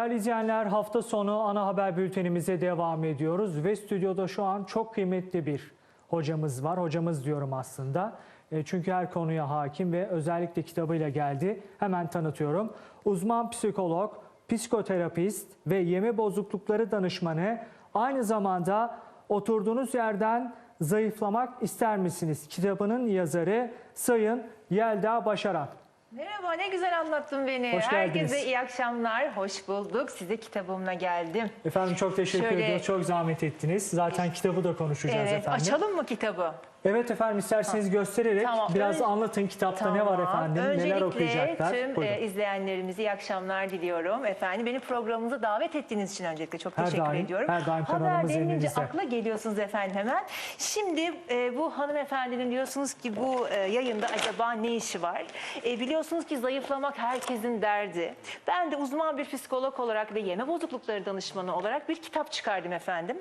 Değerli izleyenler hafta sonu ana haber bültenimize devam ediyoruz ve stüdyoda şu an çok kıymetli bir hocamız var. Hocamız diyorum aslında. E, Çünkü her konuya hakim ve özellikle kitabıyla geldi. Hemen tanıtıyorum. Uzman psikolog, psikoterapist ve yeme bozuklukları danışmanı aynı zamanda oturduğunuz yerden zayıflamak ister misiniz? Kitabının yazarı Sayın Yelda Başaran. Merhaba, ne güzel anlattın beni. Hoş geldiniz. Herkese iyi akşamlar, hoş bulduk. Size kitabımla geldim. Efendim çok teşekkür Şöyle- ediyoruz. Çok zahmet ettiniz. Zaten kitabı da konuşacağız Evet, efendim. açalım mı kitabı? Evet efendim isterseniz göstererek Tamam, biraz ön- anlatın kitapta ne var efendim, neler Öncelikle okuyacaklar. tüm Buyurun. e, izleyenlerimize iyi akşamlar diliyorum. Efendim beni programımıza davet ettiğiniz için öncelikle çok Her teşekkür daim, ediyorum. her daim Haber kanalımız denilince elinizde. akla geliyorsunuz efendim hemen. Şimdi e, bu hanımefendinin diyorsunuz ki bu e, yayında acaba ne işi var? E, biliyorsunuz ki zayıflamak herkesin derdi. Ben de uzman bir psikolog olarak ve yeme bozuklukları danışmanı olarak bir kitap çıkardım efendim.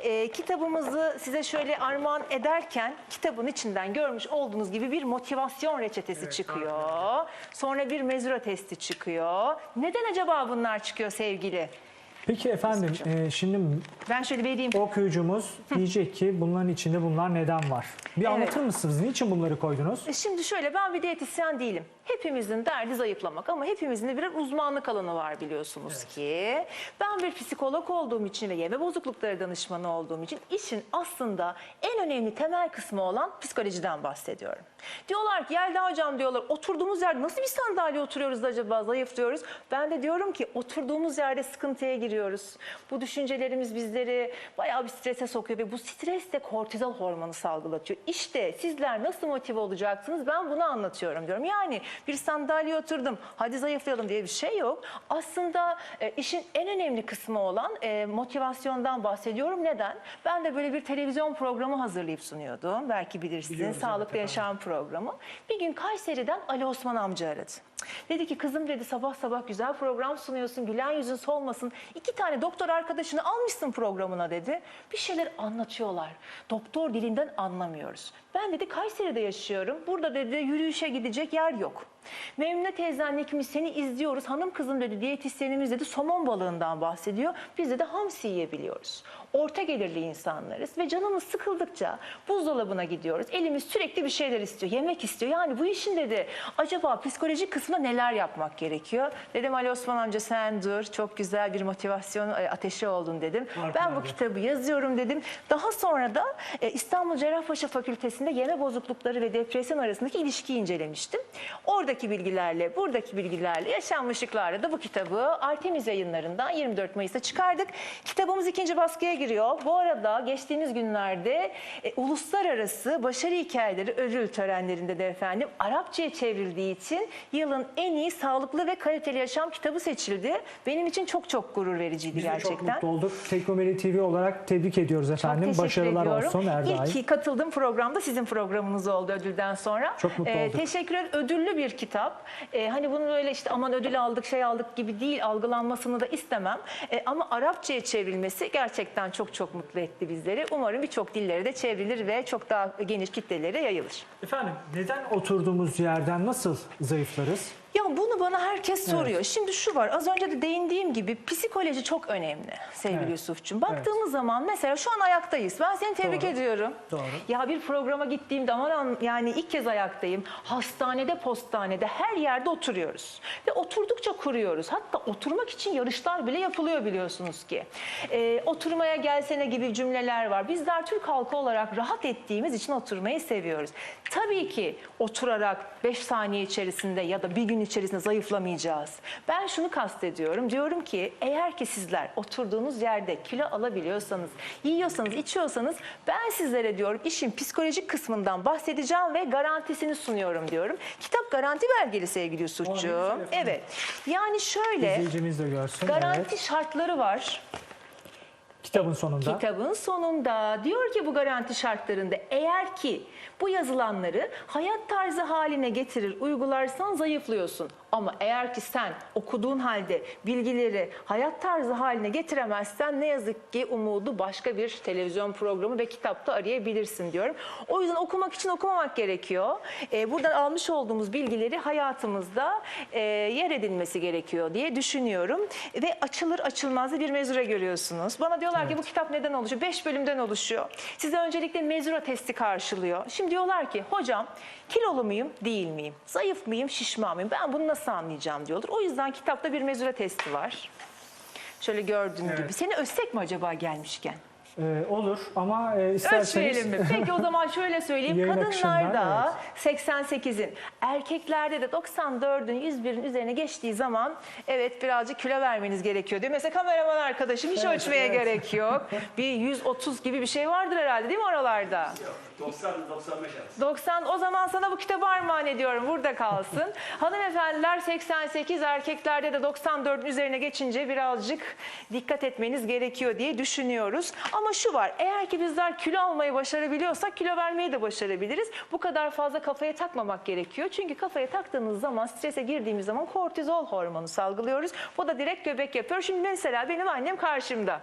E, kitabımızı size şöyle armağan ederken kitabın içinden görmüş olduğunuz gibi bir motivasyon reçetesi çıkıyor. Sonra bir mezura testi çıkıyor. Neden acaba bunlar çıkıyor sevgili? Peki efendim e, şimdi Ben şöyle vereyim. okuyucumuz diyecek ki bunların içinde bunlar neden var? Bir anlatır mısınız? Niçin bunları koydunuz? E Şimdi şöyle ben bir diyetisyen değilim. Hepimizin derdi zayıflamak ama hepimizin de birer uzmanlık alanı var biliyorsunuz ki. Ben bir psikolog olduğum için ve yeme bozuklukları danışmanı olduğum için işin aslında en önemli temel kısmı olan psikolojiden bahsediyorum. Diyorlar ki Yelda hocam diyorlar oturduğumuz yerde nasıl bir sandalye oturuyoruz da acaba zayıflıyoruz? Ben de diyorum ki oturduğumuz yerde sıkıntıya giriyoruz. Bu düşüncelerimiz bizleri bayağı bir strese sokuyor ve bu stres de kortizol hormonu salgılatıyor. İşte sizler nasıl motive olacaksınız ben bunu anlatıyorum diyorum. Yani bir sandalye oturdum hadi zayıflayalım diye bir şey yok. Aslında e, işin en önemli kısmı olan e, motivasyondan bahsediyorum. Neden? Ben de böyle bir televizyon programı hazırlayıp sunuyordum. Belki bilirsiniz. Biliyoruz, evet Sağlıklı efendim. Yaşam programı. Bir gün Kayseri'den Ali Osman amca aradı. Dedi ki kızım dedi sabah sabah güzel program sunuyorsun. Gülen yüzün solmasın. İki tane doktor arkadaşını almışsın programına dedi. Bir şeyler anlatıyorlar. Doktor dilinden anlamıyoruz. Ben dedi Kayseri'de yaşıyorum. Burada dedi yürüyüşe gidecek yer yok. Memnune teyzenle ikimiz seni izliyoruz. Hanım kızım dedi diyetisyenimiz dedi somon balığından bahsediyor. Biz de hamsi yiyebiliyoruz. Orta gelirli insanlarız ve canımız sıkıldıkça buzdolabına gidiyoruz. Elimiz sürekli bir şeyler istiyor, yemek istiyor. Yani bu işin dedi acaba psikolojik kısmında neler yapmak gerekiyor? Dedim Ali Osman amca sen dur çok güzel bir motivasyon e, ateşi oldun dedim. Ben bu kitabı yazıyorum dedim. Daha sonra da e, İstanbul Cerrahpaşa Fakültesi'nde yeme bozuklukları ve depresyon arasındaki ilişkiyi incelemiştim. Oradaki bilgilerle, buradaki bilgilerle, yaşanmışlıklarla da bu kitabı Artemis yayınlarından 24 Mayıs'ta çıkardık. Kitabımız ikinci baskıya giriyor. Bu arada geçtiğimiz günlerde e, uluslararası başarı hikayeleri ödül törenlerinde de efendim Arapçaya çevrildiği için yılın en iyi sağlıklı ve kaliteli yaşam kitabı seçildi. Benim için çok çok gurur vericiydi Biz de gerçekten. çok mutlu olduk. Teknomeli TV olarak tebrik ediyoruz Çok efendim. teşekkür Başarılar ediyorum. olsun her daim. İlk katıldığım programda sizin programınız oldu ödülden sonra. Ee, Çok mutlu olduk. Teşekkür ederim. Ödüllü bir kitap. Ee, hani bunu böyle işte aman ödül aldık şey aldık gibi değil algılanmasını da istemem. Ee, ama Arapçaya çevrilmesi gerçekten çok çok mutlu etti bizleri. Umarım birçok dillere de çevrilir ve çok daha geniş kitlelere yayılır. Efendim neden oturduğumuz yerden nasıl zayıflarız? Ya bunu bana herkes soruyor. Şimdi şu var az önce de değindiğim gibi psikoloji çok önemli sevgili Evet. Yusuf'cum. Baktığımız zaman mesela şu an ayaktayız. Ben seni tebrik Doğru. ediyorum. Doğru. Ya bir programa gittiğimde aman an- yani ilk kez ayaktayım. Hastanede, postanede her yerde oturuyoruz. Ve oturdukça kuruyoruz. Hatta oturmak için yarışlar bile yapılıyor biliyorsunuz ki. Ee, oturmaya gelsene gibi cümleler var. Bizler Türk halkı olarak rahat ettiğimiz için oturmayı seviyoruz. Tabii ki oturarak 5 saniye içerisinde ya da bir gün içerisinde zayıflamayacağız. Ben şunu kastediyorum. Diyorum ki eğer ki sizler oturduğunuz yerde kilo alabiliyorsanız, yiyorsanız, içiyorsanız ben sizlere diyorum işin psikolojik kısmından bahsedeceğim ve garantisini sunuyorum diyorum. Kitap garanti belgeli sevgili Yusuf'cuğum. Evet. Yani şöyle İzleyicimiz de görsün. garanti Evet. şartları var. Kitabın sonunda. Kitabın sonunda diyor ki bu garanti şartlarında eğer ki bu yazılanları hayat tarzı haline getirir uygularsan zayıflıyorsun. Ama eğer ki sen okuduğun halde bilgileri hayat tarzı haline getiremezsen ne yazık ki umudu başka bir televizyon programı ve kitapta arayabilirsin diyorum. O yüzden okumak için okumamak gerekiyor. Ee, buradan almış olduğumuz bilgileri hayatımızda e, yer edinmesi gerekiyor diye düşünüyorum. Ve açılır açılmaz bir mezura görüyorsunuz. Bana diyorlar ki bu kitap neden oluşuyor? Beş bölümden oluşuyor. Size öncelikle mezura testi karşılıyor. Şimdi diyorlar ki hocam kilolu muyum değil miyim? Zayıf mıyım şişman mıyım? Ben bunu nasıl anlayacağım diyorlar. O yüzden kitapta bir mezura testi var. Şöyle gördüğün Evet. gibi. Seni ölsek mi acaba gelmişken? Ee, olur ama e, isterseniz... Ölçmeyelim mi? Peki o zaman şöyle söyleyeyim. Yayın Kadınlarda akışından, 88'in, erkeklerde de 94'ün 101'in üzerine geçtiği zaman evet birazcık kilo vermeniz gerekiyor diyor. Mesela kameraman arkadaşım hiç Evet, ölçmeye evet. gerek yok. Bir 130 gibi bir şey vardır herhalde değil mi oralarda? 90 95 arası. 90 o zaman sana bu kitabı armağan ediyorum burada kalsın. Hanımefendiler 88 erkeklerde de 94'ün üzerine geçince birazcık dikkat etmeniz gerekiyor diye düşünüyoruz. Ama şu var eğer ki bizler kilo almayı başarabiliyorsak kilo vermeyi de başarabiliriz. Bu kadar fazla kafaya takmamak gerekiyor. Çünkü kafaya taktığınız zaman strese girdiğimiz zaman kortizol hormonu salgılıyoruz. Bu da direkt göbek yapıyor. Şimdi mesela benim annem karşımda.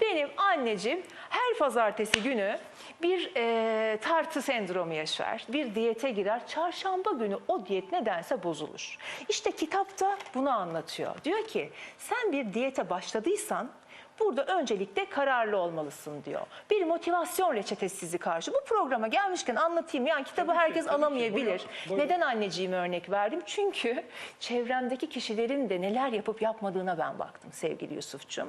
Benim anneciğim her pazartesi günü bir e, tartı sendromu yaşar, bir diyete girer. Çarşamba günü o diyet nedense bozulur. İşte kitapta bunu anlatıyor. Diyor ki sen bir diyete başladıysan burada öncelikle kararlı olmalısın diyor. Bir motivasyon reçetesi sizi karşı. Bu programa gelmişken anlatayım. Yani kitabı Tabii ki, herkes ki. alamayabilir. Buyurun, buyurun. Neden anneciğime örnek verdim? Çünkü çevremdeki kişilerin de neler yapıp yapmadığına ben baktım sevgili Yusuf'cum.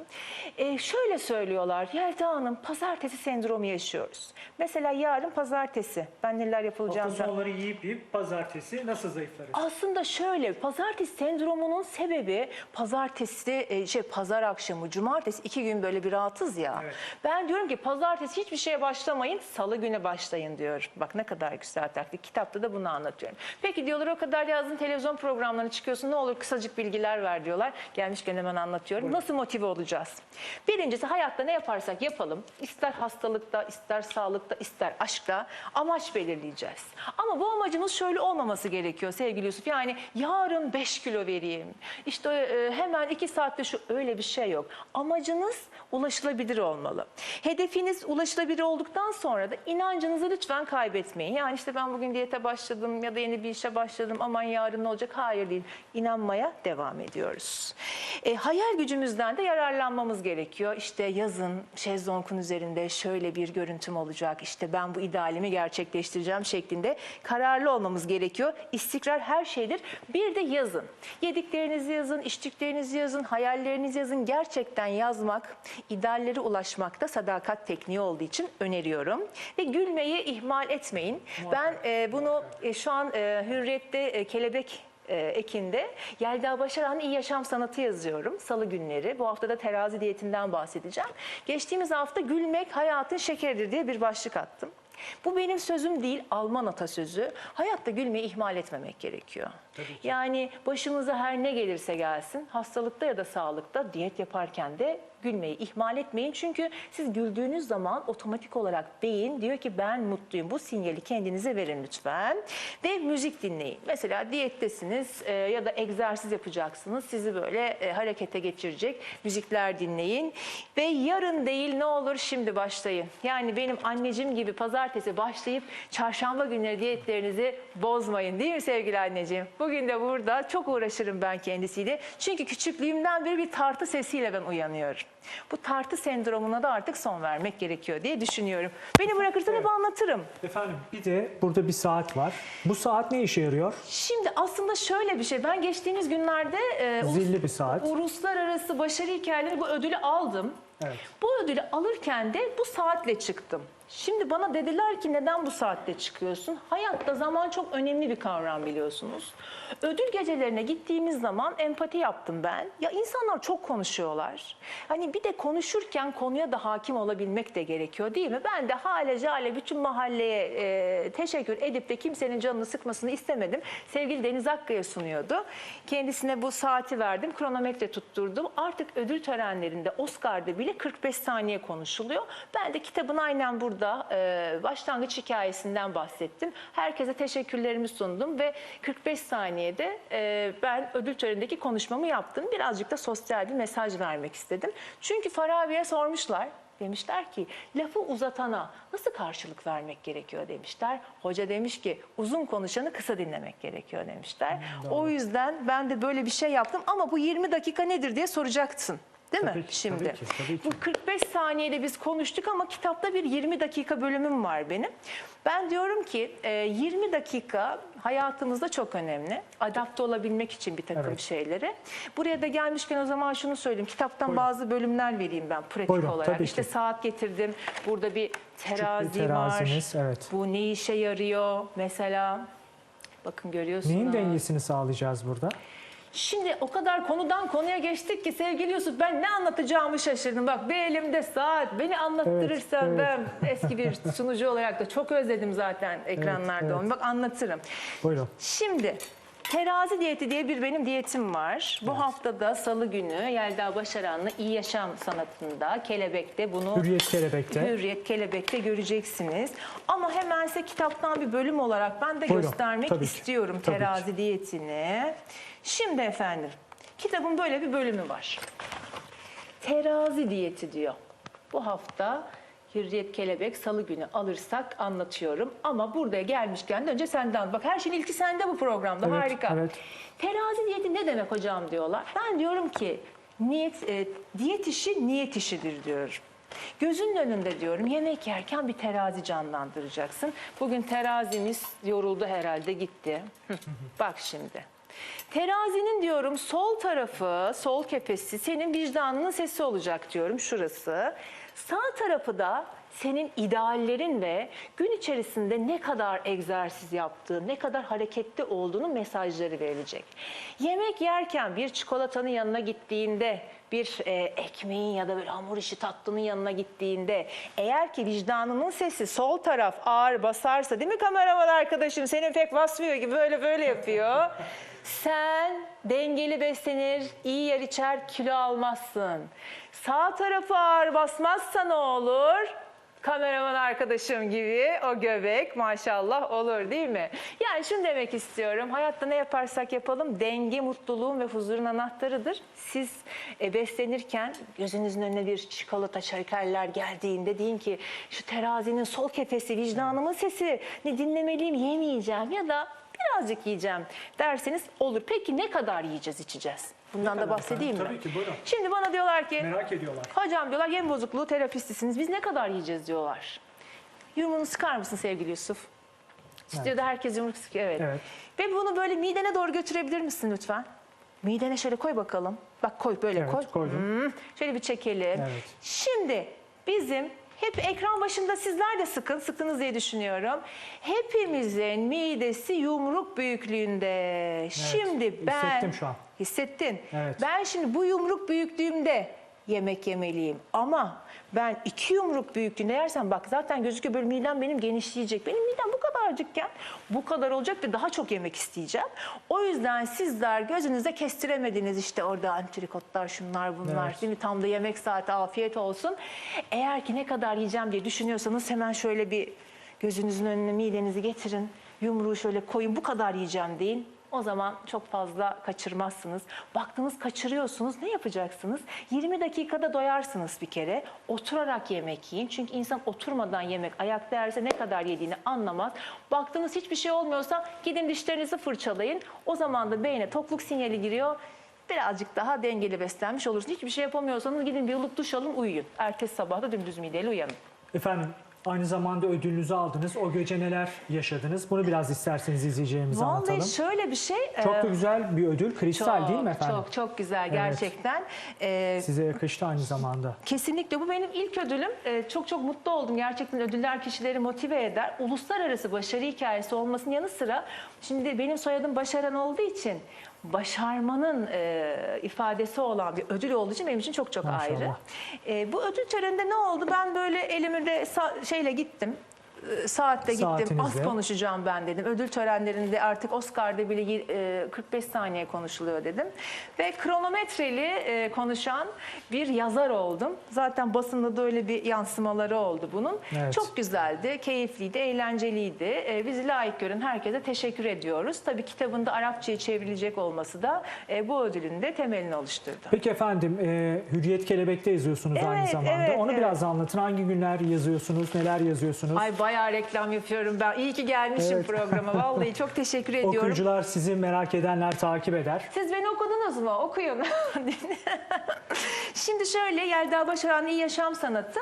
Ee, şöyle söylüyorlar, Yelda Hanım pazartesi sendromu yaşıyoruz. Mesela yarın pazartesi. Ben neler Hafta yapılacağını... sonları yiyip yiyip pazartesi nasıl zayıflarız? Aslında şöyle pazartesi sendromunun sebebi pazartesi e, şey pazar akşamı cumartesi iki gün böyle bir rahatız ya. Evet. Ben diyorum ki pazartesi hiçbir şeye başlamayın salı güne başlayın diyor. Bak ne kadar güzel taktik. Kitapta da bunu anlatıyorum. Peki diyorlar o kadar yazdın televizyon programlarına çıkıyorsun ne olur kısacık bilgiler ver diyorlar. Gelmişken hemen anlatıyorum. Nasıl motive olacağız? Birincisi hayatta ne yaparsak yapalım ister hastalıkta ister sağlıkta ister aşkta amaç belirleyeceğiz. Ama bu amacımız şöyle olmaması gerekiyor sevgili Yusuf. Yani yarın 5 kilo vereyim. İşte e, hemen 2 saatte şu öyle bir şey yok. Amacınız ulaşılabilir olmalı. Hedefiniz ulaşılabilir olduktan sonra da inancınızı lütfen kaybetmeyin. Yani işte ben bugün diyete başladım ya da yeni bir işe başladım aman yarın ne olacak? Hayır değil. İnanmaya devam ediyoruz. E, hayal gücümüzden de yararlanmamız gerekiyor. İşte yazın şezlongun üzerinde şöyle bir görüntüm olacak. İşte ben bu idealimi gerçekleştireceğim şeklinde kararlı olmamız gerekiyor. İstikrar her şeydir. Bir de yazın. Yediklerinizi yazın, içtiklerinizi yazın, hayallerinizi yazın. Gerçekten yazmak, ideallere ulaşmakta sadakat tekniği olduğu için öneriyorum. Ve gülmeyi ihmal etmeyin. Ben e, bunu e, şu an e, Hürriyet'te e, kelebek e, ekinde Yelda Başaran'ın İyi Yaşam Sanatı yazıyorum. Salı günleri. Bu hafta da terazi diyetinden bahsedeceğim. Geçtiğimiz hafta gülmek hayatın şekeridir diye bir başlık attım. Bu benim sözüm değil, Alman atasözü. Hayatta gülmeyi ihmal etmemek gerekiyor. Yani başımıza her ne gelirse gelsin, hastalıkta ya da sağlıkta diyet yaparken de gülmeyi ihmal etmeyin. Çünkü siz güldüğünüz zaman otomatik olarak beyin diyor ki ben mutluyum. Bu sinyali kendinize verin lütfen. Ve müzik dinleyin. Mesela diyettesiniz e, ya da egzersiz yapacaksınız. Sizi böyle e, harekete geçirecek müzikler dinleyin. Ve yarın değil ne olur şimdi başlayın. Yani benim anneciğim gibi pazartesi başlayıp çarşamba günleri diyetlerinizi bozmayın değil mi sevgili anneciğim? Bugün de burada çok uğraşırım ben kendisiyle. Çünkü küçüklüğümden beri bir tartı sesiyle ben uyanıyorum. Bu tartı sendromuna da artık son vermek gerekiyor diye düşünüyorum. Beni bırakırsan hep anlatırım. Efendim bir de burada bir saat var. Bu saat ne işe yarıyor? Şimdi aslında şöyle bir şey. Ben geçtiğimiz günlerde e, Zilli bir saat. uluslararası başarı hikayeleri bu ödülü aldım. Evet. Bu ödülü alırken de bu saatle çıktım. Şimdi bana dediler ki neden bu saatte çıkıyorsun? Hayatta zaman çok önemli bir kavram biliyorsunuz. Ödül gecelerine gittiğimiz zaman empati yaptım ben. Ya insanlar çok konuşuyorlar. Hani bir de konuşurken konuya da hakim olabilmek de gerekiyor değil mi? Ben de hale cale bütün mahalleye e, teşekkür edip de kimsenin canını sıkmasını istemedim. Sevgili Deniz Akkaya sunuyordu. Kendisine bu saati verdim. Kronometre tutturdum. Artık ödül törenlerinde Oscar'da bile 45 saniye konuşuluyor. Ben de kitabın aynen burada haftada e, başlangıç hikayesinden bahsettim. Herkese teşekkürlerimi sundum ve 45 saniyede e, ben ödül törenindeki konuşmamı yaptım. Birazcık da sosyal bir mesaj vermek istedim. Çünkü Farabi'ye sormuşlar. Demişler ki lafı uzatana nasıl karşılık vermek gerekiyor demişler. Hoca demiş ki uzun konuşanı kısa dinlemek gerekiyor demişler. o yüzden ben de böyle bir şey yaptım ama bu 20 dakika nedir diye soracaksın. Değil Tabii mi ki, şimdi? tabii ki, tabii ki. Bu 45 saniyede biz konuştuk ama kitapta bir 20 dakika bölümüm var benim. Ben diyorum ki e, 20 dakika hayatımızda çok önemli. Adapte olabilmek için bir takım Evet. şeylere. Buraya da gelmişken o zaman şunu söyleyeyim. Kitaptan Buyurun. bazı bölümler vereyim ben pratik Buyurun, olarak. işte ki. saat getirdim. Burada bir terazi teraziniz, var. evet. Bu ne işe yarıyor mesela? Bakın görüyorsunuz. Neyin dengesini sağlayacağız burada? Şimdi o kadar konudan konuya geçtik ki sevgili Yusuf ben ne anlatacağımı şaşırdım. Bak bir elimde saat beni anlattırırsan Evet, evet. ben eski bir sunucu olarak da çok özledim zaten ekranlarda evet. onu. Bak anlatırım. Buyurun. Şimdi terazi diyeti diye bir benim diyetim var. Bu haftada salı günü Yelda Başaran'la İyi Yaşam Sanatı'nda Kelebek'te bunu Hürriyet Kelebek'te. Hürriyet Kelebek'te göreceksiniz. Ama hemen size kitaptan bir bölüm olarak ben de Buyurun, göstermek tabii ki, istiyorum tabii ki. terazi diyetini. Şimdi efendim kitabın böyle bir bölümü var. Terazi diyeti diyor. Bu hafta Hürriyet Kelebek salı günü alırsak anlatıyorum. Ama buraya gelmişken de önce senden. Bak her şeyin ilki sende bu programda. Evet, Harika. evet. Terazi diyeti ne demek hocam diyorlar. Ben diyorum ki niyet e, diyet işi niyet işidir diyorum. Gözünün önünde diyorum yemek yerken bir terazi canlandıracaksın. Bugün terazimiz yoruldu herhalde gitti. Bak şimdi. Terazinin diyorum sol tarafı, sol kefesi senin vicdanının sesi olacak diyorum şurası. Sağ tarafı da senin ideallerin ve gün içerisinde ne kadar egzersiz yaptığın, ne kadar hareketli olduğunun mesajları verilecek. Yemek yerken bir çikolatanın yanına gittiğinde, bir e, ekmeğin ya da bir hamur işi tatlının yanına gittiğinde eğer ki vicdanının sesi sol taraf ağır basarsa değil mi kameraman arkadaşım senin pek basmıyor gibi böyle böyle yapıyor. Sen dengeli beslenir, iyi yer içer, kilo almazsın. Sağ tarafı ağır basmazsa ne olur? Kameraman arkadaşım gibi o göbek maşallah olur değil mi? Yani şunu demek istiyorum. Hayatta ne yaparsak yapalım denge mutluluğun ve huzurun anahtarıdır. Siz e, beslenirken gözünüzün önüne bir çikolata şekerler geldiğinde deyin ki şu terazinin sol kefesi vicdanımın sesi ne dinlemeliyim yemeyeceğim ya da birazcık yiyeceğim derseniz olur. Peki ne kadar yiyeceğiz içeceğiz? Bundan da bahsedeyim efendim? mi? Tabii ki, buyurun. Şimdi bana diyorlar ki Merak ediyorlar. Hocam diyorlar yem bozukluğu terapistisiniz. Biz ne kadar yiyeceğiz diyorlar. Yumruğunu sıkar mısın sevgili Yusuf? Stüdyoda herkes yumruk sıkıyor. Evet. Evet. Ve bunu böyle midene doğru götürebilir misin lütfen? Midene şöyle koy bakalım. Bak koy böyle Evet, koy. koydum. Hmm, şöyle bir çekelim. Evet. Şimdi bizim hep ekran başında sizler de sıkın, sıktınız diye düşünüyorum. Hepimizin midesi yumruk büyüklüğünde. Şimdi ben hissettim şu an. Hissettin. Evet. Ben şimdi bu yumruk büyüklüğümde yemek yemeliyim. Ama ben iki yumruk büyüklüğünde yersem bak zaten gözüküyor böyle midem benim genişleyecek. Benim midem bu kadarcıkken bu kadar olacak ve daha çok yemek isteyeceğim. O yüzden sizler gözünüzde kestiremediniz işte orada antrikotlar şunlar bunlar Evet. değil mi? Tam da yemek saati afiyet olsun. Eğer ki ne kadar yiyeceğim diye düşünüyorsanız hemen şöyle bir gözünüzün önüne midenizi getirin. Yumruğu şöyle koyun bu kadar yiyeceğim deyin. O zaman çok fazla kaçırmazsınız. Baktınız kaçırıyorsunuz ne yapacaksınız? 20 dakikada doyarsınız bir kere. Oturarak yemek yiyin. Çünkü insan oturmadan yemek ayakta yerse ne kadar yediğini anlamaz. Baktınız hiçbir şey olmuyorsa gidin dişlerinizi fırçalayın. O zaman da beyne tokluk sinyali giriyor. Birazcık daha dengeli beslenmiş olursunuz. Hiçbir şey yapamıyorsanız gidin bir ılık duş alın uyuyun. Ertesi sabah da dümdüz mideyle uyanın. Efendim aynı zamanda ödülünüzü aldınız. O gece neler yaşadınız? Bunu biraz isterseniz izleyeceğimize anlatalım. Vallahi şöyle bir şey. Çok da güzel bir ödül. Kristal değil mi efendim? Çok çok güzel Evet. gerçekten. Ee, Size yakıştı aynı zamanda. Kesinlikle bu benim ilk ödülüm. Ee, çok çok mutlu oldum. Gerçekten ödüller kişileri motive eder. Uluslararası başarı hikayesi olmasının yanı sıra şimdi benim soyadım Başaran olduğu için başarmanın e, ifadesi olan bir ödül olduğu için benim için çok çok Maşallah. ayrı. E, bu ödül töreninde ne oldu? Ben böyle elimi de sa- şeyle gittim. Saatte gittim. Az konuşacağım ben dedim. Ödül törenlerinde artık Oscar'da bile yir- e, 45 saniye konuşuluyor dedim. Ve kronometreli e, konuşan bir yazar oldum. Zaten basında da öyle bir yansımaları oldu bunun. Evet. Çok güzeldi, keyifliydi, eğlenceliydi. E, Bizi layık gören herkese teşekkür ediyoruz. Tabii kitabında Arapçaya çevrilecek olması da e, bu ödülün de temelini oluşturdu. Peki efendim e, Hürriyet Kelebek'te yazıyorsunuz aynı Evet, zamanda. evet, Onu evet. biraz anlatın. Hangi günler yazıyorsunuz, neler yazıyorsunuz? Ay bayağı reklam yapıyorum ben. İyi ki gelmişim Evet. programa. Vallahi çok teşekkür ediyorum. Okuyucular sizi merak edenler takip eder. Siz beni okudunuz mu? Okuyun. Şimdi şöyle Yelda Başaran İyi Yaşam Sanatı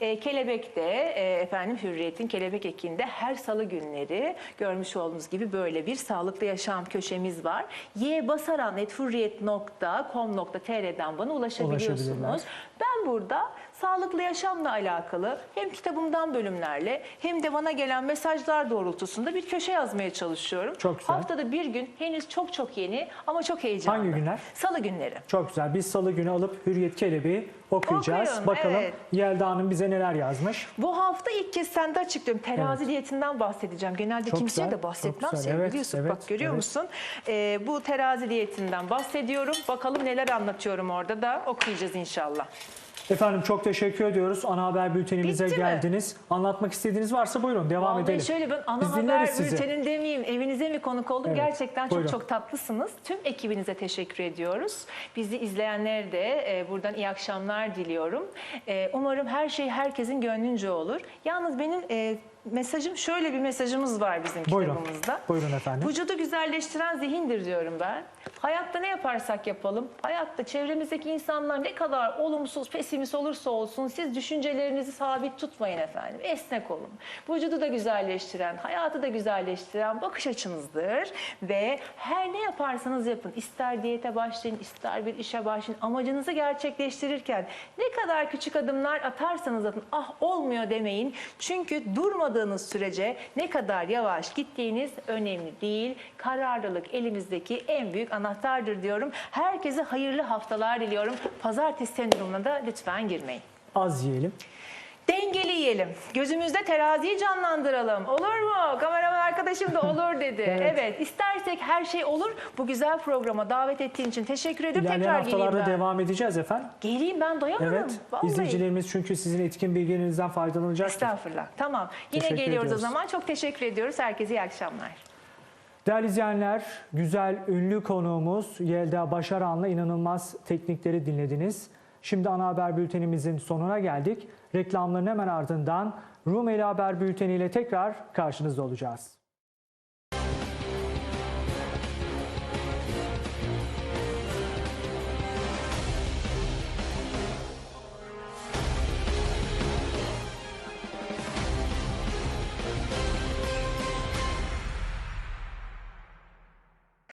e, Kelebek'te e, efendim Hürriyet'in Kelebek Eki'nde her salı günleri görmüş olduğunuz gibi böyle bir sağlıklı yaşam köşemiz var. ybasaran.hurriyet.com.tr'den bana ulaşabiliyorsunuz. Ben burada sağlıklı yaşamla alakalı hem kitabımdan bölümlerle hem de bana gelen mesajlar doğrultusunda bir köşe yazmaya çalışıyorum. Çok güzel. Haftada bir gün henüz çok çok yeni ama çok heyecanlı. Hangi günler? Salı günleri. Çok güzel. Biz salı günü alıp Hürriyet Kelebeği okuyacağız. Okuyun, Bakalım evet. Yelda Hanım bize neler yazmış. Bu hafta ilk kez sende açıklıyorum. Terazi Evet. diyetinden bahsedeceğim. Genelde Çok kimseye güzel, de bahsetmem sevgili Evet, Yusuf. evet, Bak görüyor evet. musun? Ee, bu terazi diyetinden bahsediyorum. Bakalım neler anlatıyorum orada da okuyacağız inşallah. Efendim çok teşekkür ediyoruz. Ana haber bültenimize Bitti mi? geldiniz. Anlatmak istediğiniz varsa buyurun devam Vallahi edelim. şöyle ben ana Biz haber dinleriz sizi. bültenin demeyeyim evinize mi konuk oldum? Evet, Gerçekten çok buyurun. çok tatlısınız. Tüm ekibinize teşekkür ediyoruz. Bizi izleyenlere de e, buradan iyi akşamlar diliyorum. E, umarım her şey herkesin gönlünce olur. Yalnız benim e, mesajım şöyle bir mesajımız var bizim Buyurun. kitabımızda. Buyurun efendim. Vücudu güzelleştiren zihindir diyorum ben. Hayatta ne yaparsak yapalım, hayatta çevremizdeki insanlar ne kadar olumsuz, pesimist olursa olsun siz düşüncelerinizi sabit tutmayın efendim. Esnek olun. Vücudu da güzelleştiren, hayatı da güzelleştiren bakış açınızdır. Ve her ne yaparsanız yapın, ister diyete başlayın, ister bir işe başlayın, amacınızı gerçekleştirirken ne kadar küçük adımlar atarsanız atın, ah olmuyor demeyin. Çünkü durmadığınız sürece ne kadar yavaş gittiğiniz önemli değil. Kararlılık elimizdeki en büyük anahtardır diyorum. Herkese hayırlı haftalar diliyorum. Pazartesi sendromuna da lütfen girmeyin. Az yiyelim. Dengeli yiyelim. Gözümüzde teraziyi canlandıralım. Olur mu? Kameraman arkadaşım da olur dedi. Evet. evet. İstersek her şey olur. Bu güzel programa davet ettiğin için teşekkür ediyorum. İlerleyen Tekrar geleyim haftalarda ben. devam edeceğiz efendim. Geleyim ben doyamadım. Evet. Vallahi. İzleyicilerimiz çünkü sizin etkin bilgilerinizden faydalanacaktır. Estağfurullah. Tamam. Yine Teşekkür geliyoruz ediyoruz. o zaman. Çok teşekkür ediyoruz. Herkese iyi akşamlar. Değerli izleyenler, güzel ünlü konuğumuz Yelda Başaran'la inanılmaz teknikleri dinlediniz. Şimdi ana haber bültenimizin sonuna geldik. Reklamların hemen ardından Rumeli Haber Bülteni ile tekrar karşınızda olacağız.